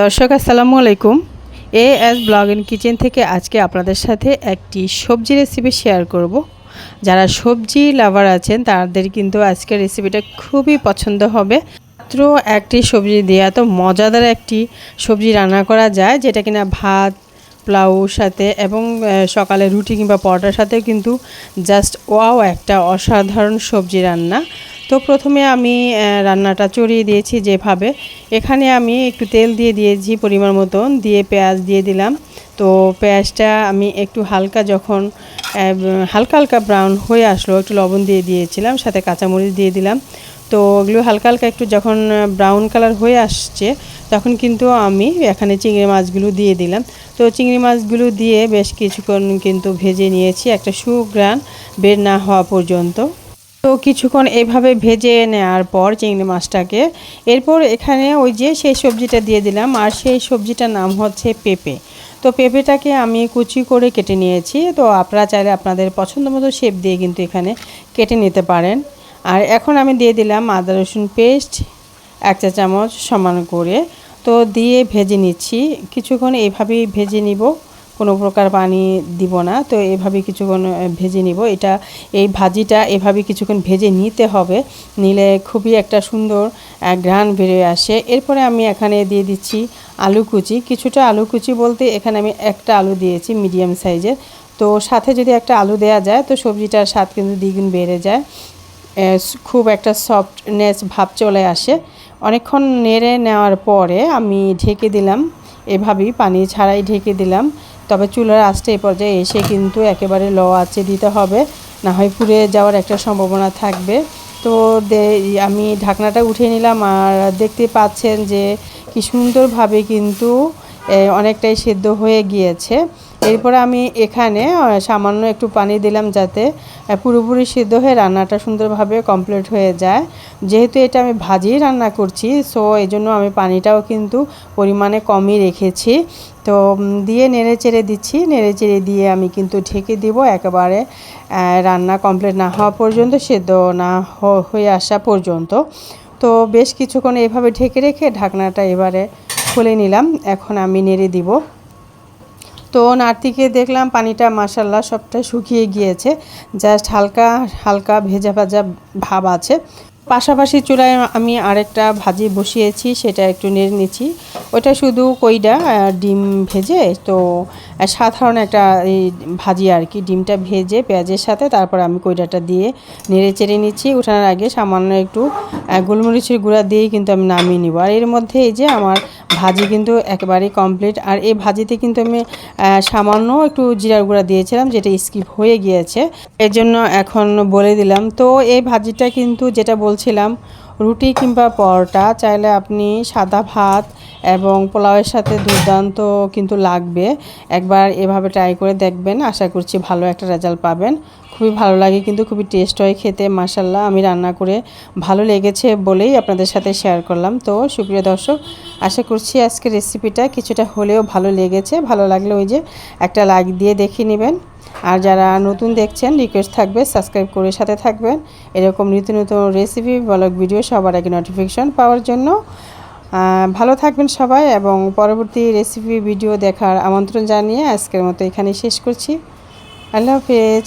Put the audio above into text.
দর্শক, আসসালামু আলাইকুম। A S blog in kitchen থেকে আজকে আপনাদের সাথে একটি সবজি রেসিপি শেয়ার করব। যারা সবজি লাভার আছেন, তাদের কিন্তু আজকের রেসিপিটা খুবই পছন্দ হবে। মাত্র একটি সবজি দিয়ে এত মজাদার একটি সবজি রান্না করা যায়, যেটা কিনা ভাত পোলাওর সাথে এবং সকালে রুটি কিংবা পরোটার সাথে কিন্তু জাস্ট ওয়াও একটা অসাধারণ সবজি রান্না। তো প্রথমে আমি রান্নাটা চড়িয়ে দিয়েছি যেভাবে। এখানে আমি একটু তেল দিয়ে দিয়েছি পরিমাণ মতন, দিয়ে পেঁয়াজ দিয়ে দিলাম। তো পেঁয়াজটা আমি একটু হালকা যখন হালকা হালকা ব্রাউন হয়ে আসলো, একটু লবণ দিয়ে দিয়েছিলাম, সাথে কাঁচামরিচ দিয়ে দিলাম। তো ওগুলো হালকা হালকা একটু যখন ব্রাউন কালার হয়ে আসছে, তখন কিন্তু আমি এখানে চিংড়ি মাছগুলো দিয়ে দিলাম। তো চিংড়ি মাছগুলো দিয়ে বেশ কিছুক্ষণ কিন্তু ভেজে নিয়েছি, একটা সুগ্রান বের না হওয়া পর্যন্ত। তো কিছুক্ষণ এভাবে ভেজে নেওয়ার পর চিংড়ি মাছটাকে, এরপর এখানে ওই যে সেই সবজিটা দিয়ে দিলাম, আর সেই সবজিটার নাম হচ্ছে পেঁপে। তো পেঁপেটাকে আমি কুচি করে কেটে নিয়েছি, তো আপনারা চাইলে আপনাদের পছন্দ মতো শেপ দিয়ে কিন্তু এখানে কেটে নিতে পারেন। আর এখন আমি দিয়ে দিলাম আদা, রসুন পেস্ট এক চা চামচ সমান করে। তো দিয়ে ভেজে নিচ্ছি, কিছুক্ষণ এইভাবেই ভেজে নিব। কোনো প্রকার পানি দিব না। তো এভাবে কিছুক্ষণ ভেজে নিব। এটা, এই ভাজিটা এভাবে কিছুক্ষণ ভেজে নিতে হবে। নিলে খুবই একটা সুন্দর ঘ্রাণ বেরিয়ে আসে। এরপরে আমি এখানে দিয়ে দিচ্ছি আলু কুচি। কিছুটা আলু কুচি বলতে এখানে আমি একটা আলু দিয়েছি মিডিয়াম সাইজের। তো সাথে যদি একটা আলু দেওয়া যায়, তো সবজিটার স্বাদ কিন্তু দ্বিগুণ বেড়ে যায়। খুব একটা সফটনেস ভাব চলে আসে। অনেকক্ষণ নেড়ে নেওয়ার পরে আমি ঢেকে দিলাম। এভাবেই পানি ছাড়াই ঢেকে দিলাম। তবে চুলার আঁচটা এই পর্যায়ে এসে কিন্তু একেবারে ল আছে দিতে হবে। না হয় পুড়ে যাওয়ার একটা সম্ভাবনা থাকবে। তো আমি ঢাকনাটা উঠিয়ে নিলাম আর দেখতে পাচ্ছেন যে কি সুন্দরভাবে কিন্তু অনেকটাই সেদ্ধ হয়ে গিয়েছে। এরপরে আমি এখানে সামান্য একটু পানি দিলাম যাতে পুরোপুরি সিদ্ধ হয়ে রান্নাটা সুন্দরভাবে কমপ্লিট হয়ে যায়। যেহেতু এটা আমি ভাজিয়ে রান্না করছি সো এই জন্য আমি পানিটাও কিন্তু পরিমাণে কমই রেখেছি। তো দিয়ে নেড়ে চেড়ে দিচ্ছি। নেড়ে চেড়ে দিয়ে আমি কিন্তু ঢেকে দিব একেবারে রান্না কমপ্লিট না হওয়া পর্যন্ত, সেদ্ধ না হয়ে আসা পর্যন্ত। তো বেশ কিছুক্ষণ এভাবে ঢেকে রেখে ঢাকনাটা এবারে খুলে নিলাম। এখন আমি নেড়ে দিব। তো নারতিকে দেখলাম পানিটা মাসাল্লাহ সবটা শুকিয়ে গিয়েছে। জাস্ট হালকা হালকা ভেজা ভাজা ভাব আছে। পাশাপাশি চুলায় আমি আরেকটা ভাজি বসিয়েছি, সেটা একটু নেড়ে নিচ্ছি। ওটা শুধু কইডা ডিম ভেজে, তো সাধারণ একটা এই ভাজি আর কি, ডিমটা ভেজে পেঁয়াজের সাথে তারপর আমি কইডাটা দিয়ে নেড়ে চেড়ে নিচ্ছি। ওঠানোর আগে সামান্য একটু গোলমরিচের গুঁড়া দিয়েই কিন্তু আমি নামিয়ে নিব। আর এর মধ্যে এই যে আমার ভাজি কিন্তু একেবারেই কমপ্লিট আর এই ভাজিতে কিন্তু আমি সামান্য একটু জিরার গুঁড়া দিয়েছিলাম, যেটা স্কিপ হয়ে গিয়েছে। এর জন্য এখন বলে দিলাম। তো এই ভাজিটা কিন্তু যেটা বলছিলাম, রুটি কিংবা পরোটা, চাইলে আপনি সাদা ভাত এবং পোলাওয়ের সাথে দুর্দান্ত কিন্তু লাগবে। একবার এভাবে ট্রাই করে দেখবেন, আশা করছি ভালো একটা রেজাল্ট পাবেন। খুবই ভালো লাগে কিন্তু, খুবই টেস্ট হয় খেতে মাসাল্লাহ আমি রান্না করে ভালো লেগেছে বলেই আপনাদের সাথে শেয়ার করলাম। তো সুপ্রিয় দর্শক, আশা করছি আজকের রেসিপিটা কিছুটা হলেও ভালো লেগেছে। ভালো লাগলে ওই যে একটা লাইক দিয়ে দেখে নেবেন। আর যারা নতুন দেখছেন রিকোয়েস্ট থাকবে সাবস্ক্রাইব করে সাথে থাকবেন। এরকম নিত্য নতুন রেসিপি ব্লগ ভিডিও সবার আগে নোটিফিকেশন পাওয়ার জন্য। ভালো থাকবেন সবাই এবং পরবর্তী রেসিপি ভিডিও দেখার আমন্ত্রণ জানিয়ে আজকের মতো এখানে শেষ করছি। আল্লাহ হাফেজ।